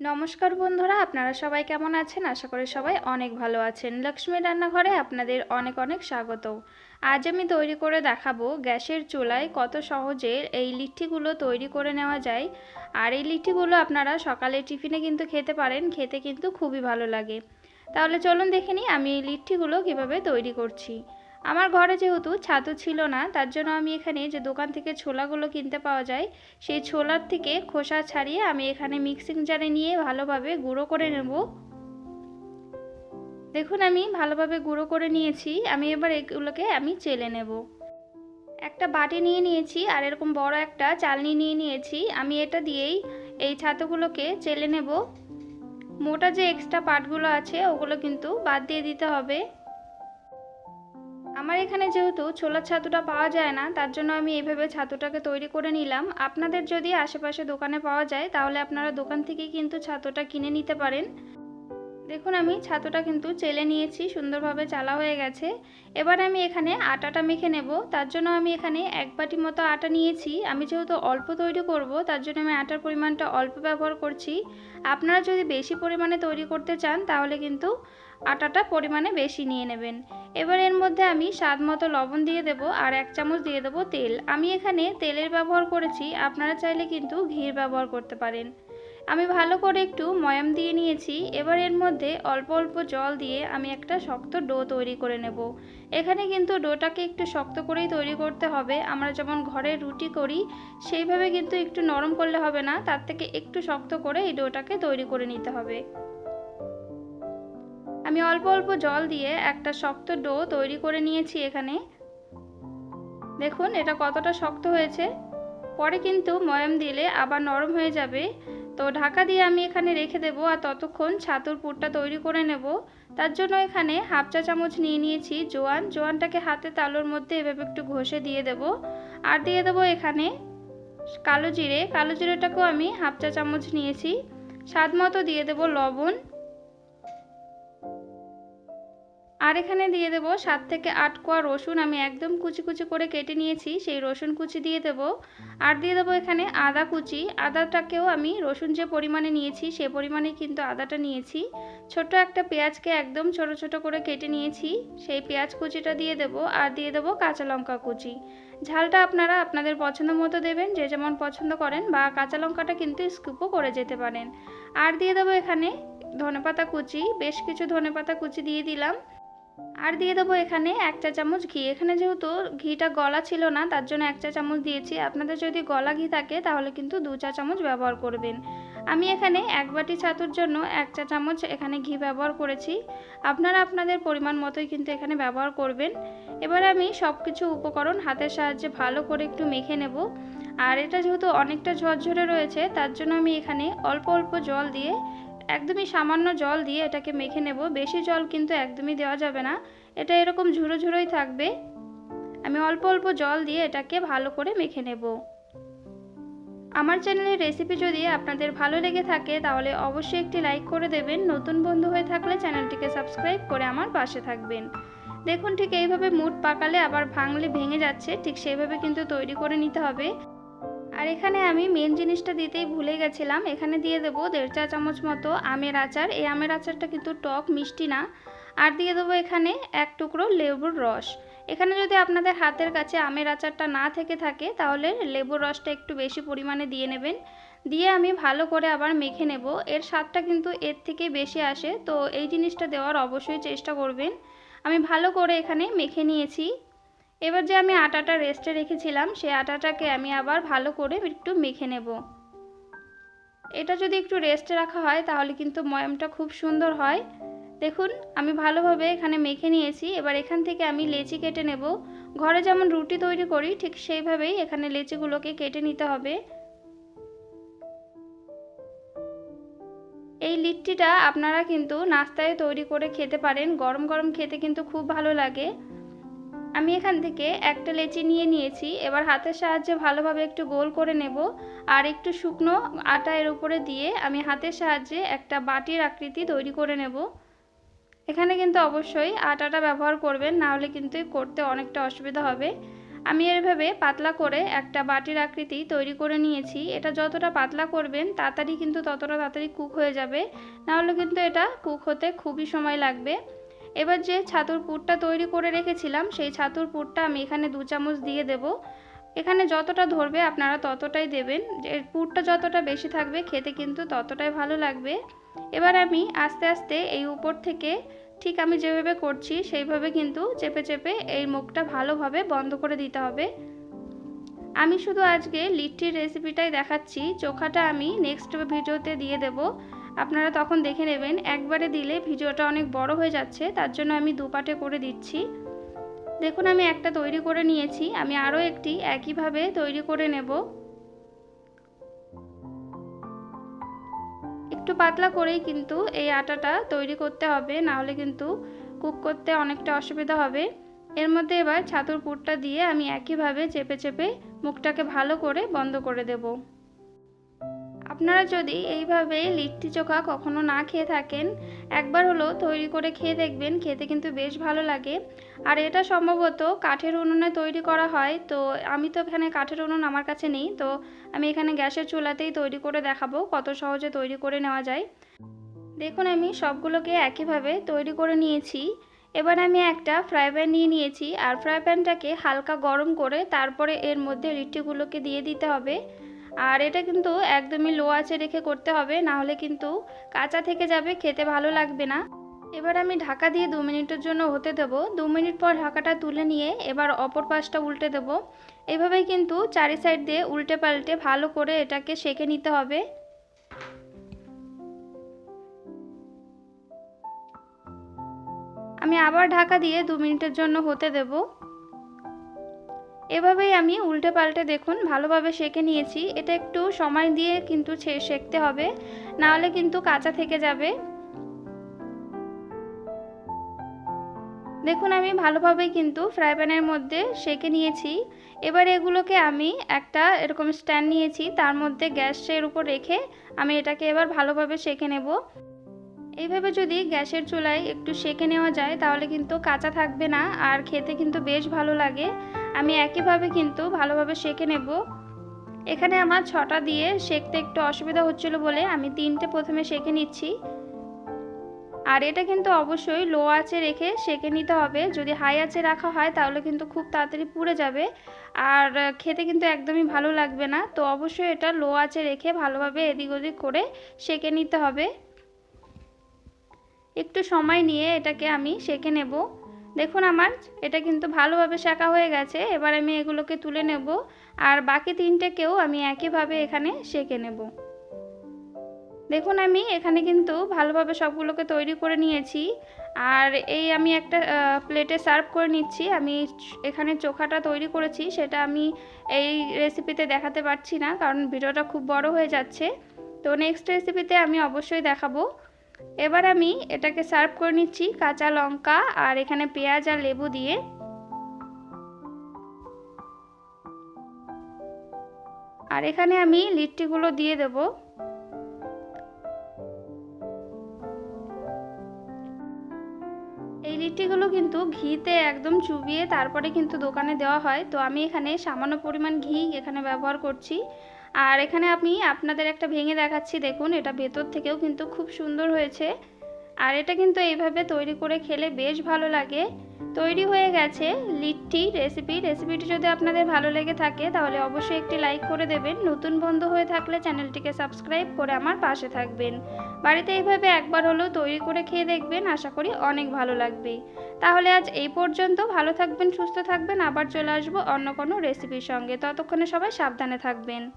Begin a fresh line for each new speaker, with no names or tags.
নমস্কার বন্ধুরা, আপনারা সবাই কেমন আছেন? আশা করি সবাই অনেক ভালো আছেন। লক্ষ্মী রান্নাঘরে আপনাদের অনেক অনেক স্বাগত। আজ আমি তৈরি করে দেখাবো গ্যাসের চুলায় কত সহজে এই লিট্টিগুলো তৈরি করে নেওয়া যায়। আর এই লিট্টিগুলো আপনারা সকালে টিফিনে কিন্তু খেতে পারেন, খেতে কিন্তু খুবই ভালো লাগে। তাহলে চলুন দেখে নিই আমি এই লিট্টিগুলো কীভাবে তৈরি করছি। আমার ঘরে যেহেতু ছাতু ছিল না, তার জন্য আমি এখানে যে দোকান থেকে ছোলাগুলো কিনতে পাওয়া যায়, সেই ছোলার থেকে খোসা ছাড়িয়ে আমি এখানে মিক্সিং জারে নিয়ে ভালোভাবে গুঁড়ো করে নেব। দেখুন, আমি ভালোভাবে গুঁড়ো করে নিয়েছি, আমি এবার এগুলোকে আমি চেলে নেব। একটা বাটি নিয়ে নিয়েছি, আর এরকম বড় একটা চালনি নিয়ে নিয়েছি, আমি এটা দিয়েই এই ছাতুগুলোকে চেলে নেব। মোটা যে এক্সট্রা পার্টগুলো আছে, ওগুলো কিন্তু বাদ দিয়ে দিতে হবে। আমার এখানে যেহেতু ছোলার ছাতুটা পাওয়া যায় না, তার জন্য আমি এইভাবে ছাতুটাকে তৈরি করে নিলাম। আপনাদের যদি আশেপাশে দোকানে পাওয়া যায়, তাহলে আপনারা দোকান থেকে কিন্তু ছাতুটা কিনে নিতে পারেন। দেখুন, আমি ছাতুটা কিন্তু চেলে নিয়েছি, সুন্দরভাবে চালা হয়ে গেছে। এবার আমি এখানে আটাটা মেখে নেব। তার জন্য আমি এখানে এক বাটি মতো আটা নিয়েছি। আমি যেহেতু অল্প তৈরি করব, তার জন্য আমি আটার পরিমাণটা অল্প ব্যবহার করছি। আপনারা যদি বেশি পরিমাণে তৈরি করতে চান, তাহলে কিন্তু আটাটা পরিমাণে বেশি নিয়ে নেবেন। এবার এর মধ্যে আমি স্বাদ মতো লবণ দিয়ে দেব আর এক চামচ দিয়ে দেবো তেল। আমি এখানে তেলের ব্যবহার করেছি, আপনারা চাইলে কিন্তু ঘির ব্যবহার করতে পারেন। আমি ভালো করে একটু ময়াম দিয়ে নিয়েছি, এবার এর মধ্যে অল্প অল্প জল দিয়ে আমি একটা শক্ত ডো তৈরি করে নেব। এখানে কিন্তু ডোটাকে একটু শক্ত করেই তৈরি করতে হবে। আমরা যেমন ঘরে রুটি করি, সেইভাবে কিন্তু একটু নরম করলে হবে না, তার থেকে একটু শক্ত করে এই ডোটাকে তৈরি করে নিতে হবে। আমি অল্প অল্প জল দিয়ে একটা শক্ত ডো তৈরি করে নিয়েছি এখানে। দেখুন, এটা কতটা শক্ত হয়েছে। পরে কিন্তু ময়াম দিলে আবার নরম হয়ে যাবে। তো ঢাকা দিয়ে আমি এখানে রেখে দেবো আর ততক্ষণ ছাতুর পুরটা তৈরি করে নেব। তার জন্য এখানে হাফ চা চামচ নিয়ে নিয়েছি জোয়ান। জোয়ানটাকে হাতে তালুর মধ্যে এভাবে একটু ঘষে দিয়ে দেব। আর দিয়ে দেবো এখানে কালো জিরে। কালো জিরেটাকেও আমি হাফ চা চামচ নিয়েছি। স্বাদ মতো দিয়ে দেবো লবণ। আর এখানে দিয়ে দেবো সাত থেকে আট কোয়া রসুন। আমি একদম কুচি কুচি করে কেটে নিয়েছি, সেই রসুন কুচি দিয়ে দেব। আর দিয়ে দেবো এখানে আদা কুচি। আদাটাকেও আমি রসুন যে পরিমাণে নিয়েছি, সে পরিমাণে কিন্তু আদাটা নিয়েছি। ছোট একটা পেঁয়াজকে একদম ছোট ছোট করে কেটে নিয়েছি, সেই পেঁয়াজ কুচিটা দিয়ে দেব। আর দিয়ে দেবো কাঁচা লঙ্কা কুচি। ঝালটা আপনারা আপনাদের পছন্দ মতো দেবেন, যে যেমন পছন্দ করেন, বা কাঁচা লঙ্কাটা কিন্তু স্কুপও করে যেতে পারেন। আর দিয়ে দেবো এখানে ধনেপাতা কুচি। বেশ কিছু ধনেপাতা কুচি দিয়ে দিলাম। আর দিয়ে দেবো এখানে এক চা চামচ ঘি। এখানে যেহেতু ঘিটা গলা ছিল না, তার জন্য এক চা চামচ দিয়েছি। আপনাদের যদি গলা ঘি থাকে, তাহলে কিন্তু দু চা চামচ ব্যবহার করবেন। আমি এখানে এক বাটি ছাতুর জন্য এক চা চামচ এখানে ঘি ব্যবহার করেছি। আপনারা আপনাদের পরিমাণ মতোই কিন্তু এখানে ব্যবহার করবেন। এবার আমি সব কিছু উপকরণ হাতের সাহায্যে ভালো করে একটু মেখে নেব। আর এটা যেহেতু অনেকটা ঝরঝরে রয়েছে, তার জন্য আমি এখানে অল্প অল্প জল দিয়ে একদমই সামান্য জল দিয়ে এটাকে মেখে নেব। বেশি জল কিন্তু একদমই দেওয়া যাবে না। এটা এরকম ঝুরো ঝুরোই থাকবে। আমি অল্প অল্প জল দিয়ে এটাকে ভালো করে মেখে নেব। আমার চ্যানেলের রেসিপি যদি আপনাদের ভালো লেগে থাকে, তাহলে অবশ্যই একটি লাইক করে দেবেন। নতুন বন্ধু হয়ে থাকলে চ্যানেলটিকে সাবস্ক্রাইব করে আমার পাশে থাকবেন। দেখুন, ঠিক এইভাবে মুড পাকালে আবার ভাঙলে ভেঙে যাচ্ছে। ঠিক সেইভাবে কিন্তু তৈরি করে নিতে হবে। আর এখানে আমি মেন জিনিসটা দিতেই ভুলে গেছিলাম। এখানে দিয়ে দেবো দেড় চা চামচ মতো আমের আচার। এই আমের আচারটা কিন্তু টক, মিষ্টি না। আর দিয়ে দেবো এখানে এক টুকরো লেবুর রস। এখানে যদি আপনাদের হাতের কাছে আমের আচারটা না থেকে থাকে, তাহলে লেবুর রসটা একটু বেশি পরিমাণে দিয়ে নেবেন। দিয়ে আমি ভালো করে আবার মেখে নেব। এর স্বাদটা কিন্তু এর থেকে বেশি আসে। তো এই জিনিসটা দেওয়ার অবশ্যই চেষ্টা করবেন। আমি ভালো করে এখানে মেখে নিয়েছি। এবার যে আমি আটাটা রেস্টে রেখেছিলাম সেই আটাটাকে আমি আবার ভালো করে একটু মেখে নেব। এটা যদি একটু রেস্টে রাখা হয়, তাহলে কিন্তু ময়ামটা খুব সুন্দর হয়। দেখুন, আমি ভালোভাবে এখানে মেখে নিয়েছি। এবার এখান থেকে আমি লেচি কেটে নেব। ঘরে যেমন রুটি তৈরি করি, ঠিক সেইভাবেই এখানে লেচিগুলোকে কেটে নিতে হবে। এই লিট্টিটা আপনারা কিন্তু নাস্তায় তৈরি করে খেতে পারেন। গরম গরম খেতে কিন্তু খুব ভালো লাগে। আমি এখান থেকে একটা লেচি নিয়ে নিয়েছি। এবার হাতের সাহায্যে ভালোভাবে একটু গোল করে নেব। আর একটু শুকনো আটা এর উপরে দিয়ে আমি হাতের সাহায্যে একটা বাটির আকৃতি তৈরি করে নেব। এখানে কিন্তু অবশ্যই আটাটা ব্যবহার করবেন, না হলে কিন্তু করতে অনেকটা অসুবিধা হবে। আমি এভাবে পাতলা করে একটা বাটির আকৃতি তৈরি করে নিয়েছি। এটা যতটা পাতলা করবেন, তাড়াতাড়ি কিন্তু ততটা তাড়াতাড়ি কুক হয়ে যাবে। নাহলে কিন্তু এটা কুক হতে খুবই সময় লাগবে। এবার যে ছাতুর পুরটা তৈরি করে রেখেছিলাম, সেই ছাতুর পুরটা আমি এখানে দু চামচ দিয়ে দেব। এখানে যতটা ধরবে আপনারা ততটাই দেবেন। এর পুরটা যতটা বেশি থাকবে, খেতে কিন্তু ততটাই ভালো লাগবে। এবার আমি আস্তে আস্তে এই উপর থেকে ঠিক আমি যেভাবে করছি, সেইভাবে কিন্তু চেপে চেপে এই মুখটা ভালোভাবে বন্ধ করে দিতে হবে। আমি শুধু আজকে লিট্টির রেসিপিটাই দেখাচ্ছি। চোখাটা আমি নেক্সট ভিডিওতে দিয়ে দেব। আপনারা তখন দেখে নেবেন, একবারে দিলে ভিডিওটা অনেক বড় হয়ে যাচ্ছে, তার জন্য আমি দুপাটে করে দিচ্ছি। দেখুন, আমি একটা তৈরি করে নিয়েছি, আমি আরও একটি একইভাবে তৈরি করে নেব। একটু পাতলা করেই কিন্তু এই আটাটা তৈরি করতে হবে না হলে কিন্তু কুক করতে অনেকটা অসুবিধা হবে। এর মধ্যে এবার ছাতুর পুরটা দিয়ে আমি একইভাবে চেপে চেপে মুখটাকে ভালো করে বন্ধ করে দেবো। আপনারা যদি এইভাবে লিট্টি চোখা কখনো না খেয়ে থাকেন, একবার হলো তৈরি করে খেয়ে দেখবেন, খেতে কিন্তু বেশ ভালো লাগে। আর এটা সম্ভবত কাঠের উনুনে তৈরি করা হয়, তো আমি তো এখানে কাঠের উনুন আমার কাছে নেই, তো আমি এখানে গ্যাসের চুলাতেই তৈরি করে দেখাবো কত সহজে তৈরি করে নেওয়া যায়। দেখুন আমি সবগুলোকে একইভাবে তৈরি করে নিয়েছি। এবার আমি একটা ফ্রাই প্যান নিয়ে নিয়েছি, আর ফ্রাই প্যানটাকে হালকা গরম করে তারপরে এর মধ্যে লিট্টিগুলোকে দিয়ে দিতে হবে। আর এটা কিন্তু একদমই লো আঁচে রেখে করতে হবে, না হলে কিন্তু কাঁচা থেকে যাবে, খেতে ভালো লাগবে না। এবার আমি ঢাকা দিয়ে দু মিনিটের জন্য হতে দেব। দু মিনিট পর ঢাকাটা তুলে নিয়ে এবার অপর পাশটা উল্টে দেব। এভাবেই কিন্তু চারি সাইড দিয়ে উল্টে পাল্টে ভালো করে এটাকে সেঁকে নিতে হবে। আমি আবার ঢাকা দিয়ে দু মিনিটের জন্য হতে দেবো। এভাবেই আমি উল্টে পাল্টে দেখুন, ভালোভাবে সেঁকে নিয়েছি। এটা একটু সময় দিয়ে কিন্তু সেঁকতে হবে, নাহলে কিন্তু কাঁচা থেকে যাবে। দেখুন, আমি ভালোভাবেই কিন্তু ফ্রাই প্যানের মধ্যে সেঁকে নিয়েছি। এবার এগুলোকে আমি একটা এরকম স্ট্যান্ড নিয়েছি, তার মধ্যে গ্যাসের উপর রেখে আমি এটাকে এবার ভালোভাবে সেঁকে নেব। এইভাবে যদি গ্যাসের চুলায় একটু সেঁকে নেওয়া যায়, তাহলে কিন্তু কাঁচা থাকবে না, আর খেতে কিন্তু বেশ ভালো লাগে। আমি একইভাবে কিন্তু ভালোভাবে সেঁকে নেব। এখানে আমার ছটা দিয়ে সেঁকতে একটু অসুবিধা হচ্ছিল বলে আমি তিনটে প্রথমে সেঁকে নিচ্ছি। আর এটা কিন্তু অবশ্যই লো আঁচে রেখে সেঁকে নিতে হবে। যদি হাই আঁচে রাখা হয় তাহলে কিন্তু খুব তাড়াতাড়ি পুড়ে যাবে। আর খেতে কিন্তু একদমই ভালো লাগবে না। তো অবশ্যই এটা লো আঁচে রেখে ভালোভাবে এদিক ওদিক করে সেঁকে নিতে হবে। একটু সময় নিয়ে এটাকে আমি সেঁকে নেব। দেখুন আমার, এটা কিন্তু ভালোভাবে শেখা হয়ে গেছে, এবার আমি এগুলোকে তুলে নেব, আর বাকি তিনটেকেও আমি একইভাবে এখানে সেঁকে নেব। দেখুন আমি এখানে কিন্তু ভালোভাবে সবগুলোকে তৈরি করে নিয়েছি, আর এই আমি একটা প্লেটে সার্ভ করে নিচ্ছি, আমি এখানে চোখাটা তৈরি করেছি, সেটা আমি এই রেসিপিতে দেখাতে পারছি না, কারণ ভিডিওটা খুব বড় হয়ে যাচ্ছে। তো নেক্সট রেসিপিতে আমি অবশ্যই দেখাবো এবার আমি এটাকে সার্ভ করে নিচ্ছি কাঁচা লঙ্কা আর এখানে পেঁয়াজ আর লেবু দিয়ে। আর এখানে আমি লিট্টিগুলো দিয়ে দেব। এই লিট্টিগুলো কিন্তু ঘিতে একদম চুবিয়ে তারপরে কিন্তু দোকানে দেওয়া হয়। তো আমি এখানে সামান্য পরিমাণ ঘি এখানে ব্যবহার করছি। আর এখানে আমি আপনাদের একটা ভেঙে দেখাচ্ছি, দেখুন, এটা ভেতর থেকেও কিন্তু খুব সুন্দর হয়েছে। আর এটা কিন্তু এইভাবে তৈরি করে খেলে বেশ ভালো লাগে। তৈরি হয়ে গেছে লিট্টি রেসিপি। রেসিপিটি যদি আপনাদের ভালো লেগে থাকে, তাহলে অবশ্যই একটি লাইক করে দেবেন। নতুন বন্ধু হয়ে থাকলে চ্যানেলটিকে সাবস্ক্রাইব করে আমার পাশে থাকবেন। বাড়িতে এইভাবে একবার হলেও তৈরি করে খেয়ে দেখবেন, আশা করি অনেক ভালো লাগবে। তাহলে আজ এই পর্যন্ত। ভালো থাকবেন, সুস্থ থাকবেন। আবার চলে আসব অন্য কোনো রেসিপির সঙ্গে। ততক্ষণে সবাই সাবধানে থাকবেন।